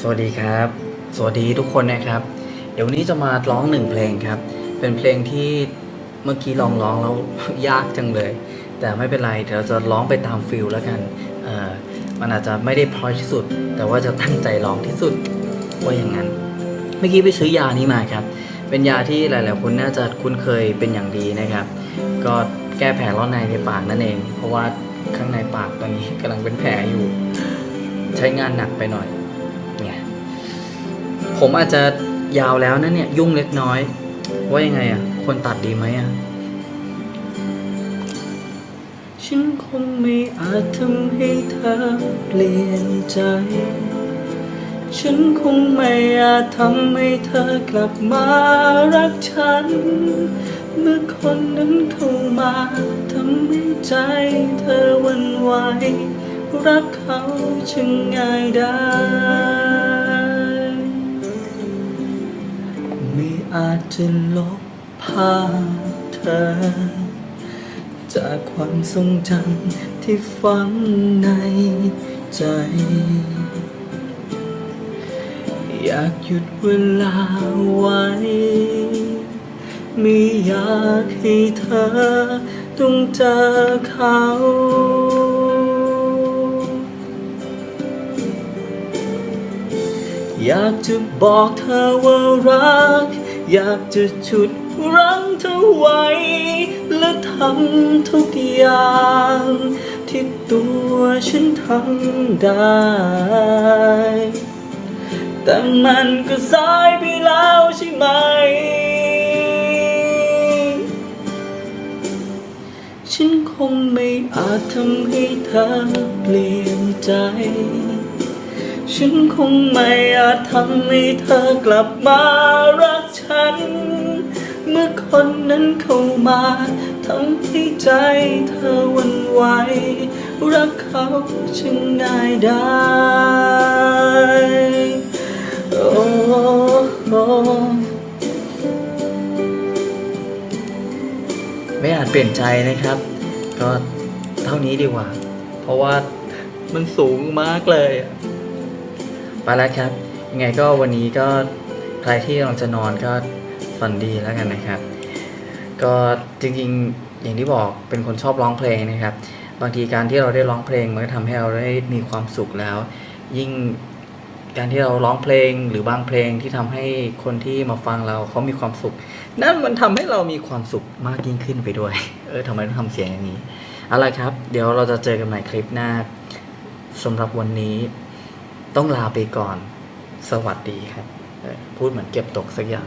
สวัสดีครับ สวัสดีทุกคนนะครับ เดี๋ยวนี้จะมาร้องหนึ่งเพลงครับ เป็นเพลงที่เมื่อกี้ลองร้องแล้วยากจังเลย แต่ไม่เป็นไรเดี๋ยวเราจะร้องไปตามฟิลแล้วกันมันอาจจะไม่ได้พราะที่สุด แต่ว่าจะตั้งใจร้องที่สุดว่าอย่างนั้น เมื่อกี้ไปซื้อยานี้มาครับ เป็นยาที่หลาย ๆ คนน่าจะคุ้นเคยเป็นอย่างดีนะครับ ก็แก้แผลร้อนในในปากนั่นเอง เพราะว่าข้างในปากตอนนี้กำลังเป็นแผลอยู่ ใช้งานหนักไปหน่อย เนี่ยผมอาจจะยาวแล้วนะเนี่ย ยุ่งเล็กน้อย ว่ายังไงอะคนตัดดีไหมอะ ฉันคงไม่อาจทำให้เธอเปลี่ยนใจ ฉันคงไม่อาจทำให้เธอกลับมารักฉัน เมื่อคนนั้นเข้ามาทำให้ใจเธอวันไหว รักเขาช่างง่ายได้ ไม่อาจจะลบภาพเธอ จากความทรงจำที่ฝังในใจ อยากหยุดเวลาไว้ ไม่อยากให้เธอต้องเจอเขา อยากจะบอกเธอว่ารัก อยากจะฉุดรั้งเธอไว้ และทำทุกอย่าง ที่ตัวฉันทำได้ แต่มันก็สายไปแล้วใช่ไหม ฉันคงไม่อาจทำให้เธอเปลี่ยนใจ ฉันคงไม่อาจทำให้เธอกลับมารักฉัน เมื่อคนนั้นเข้ามาทำให้ใจเธอวันไหว รักเขาช่างง่ายได้ โอ้ไม่อาจเปลี่ยนใจนะครับ ก็เท่านี้ดีกว่า เพราะว่ามันสูงมากเลยอะ ไปแล้วครับ ยังไงก็วันนี้ก็ใครที่กำลังจะนอนก็ฝันดีแล้วกันนะครับ ก็จริงๆอย่างที่บอกเป็นคนชอบร้องเพลงนะครับ บางทีการที่เราได้ร้องเพลงมันก็ทำให้เราได้มีความสุขแล้ว ยิ่งการที่เราร้องเพลงหรือบางเพลงที่ทำให้คนที่มาฟังเราเขามีความสุข นั่นมันทำให้เรามีความสุขมากยิ่งขึ้นไปด้วย เออทำไมต้องทำเสียงอย่างนี้เอาละครับ เดี๋ยวเราจะเจอกันใหม่คลิปหน้าสำหรับวันนี้ ต้องลาไปก่อน สวัสดีครับพูดเหมือนเก็บตกสักอย่าง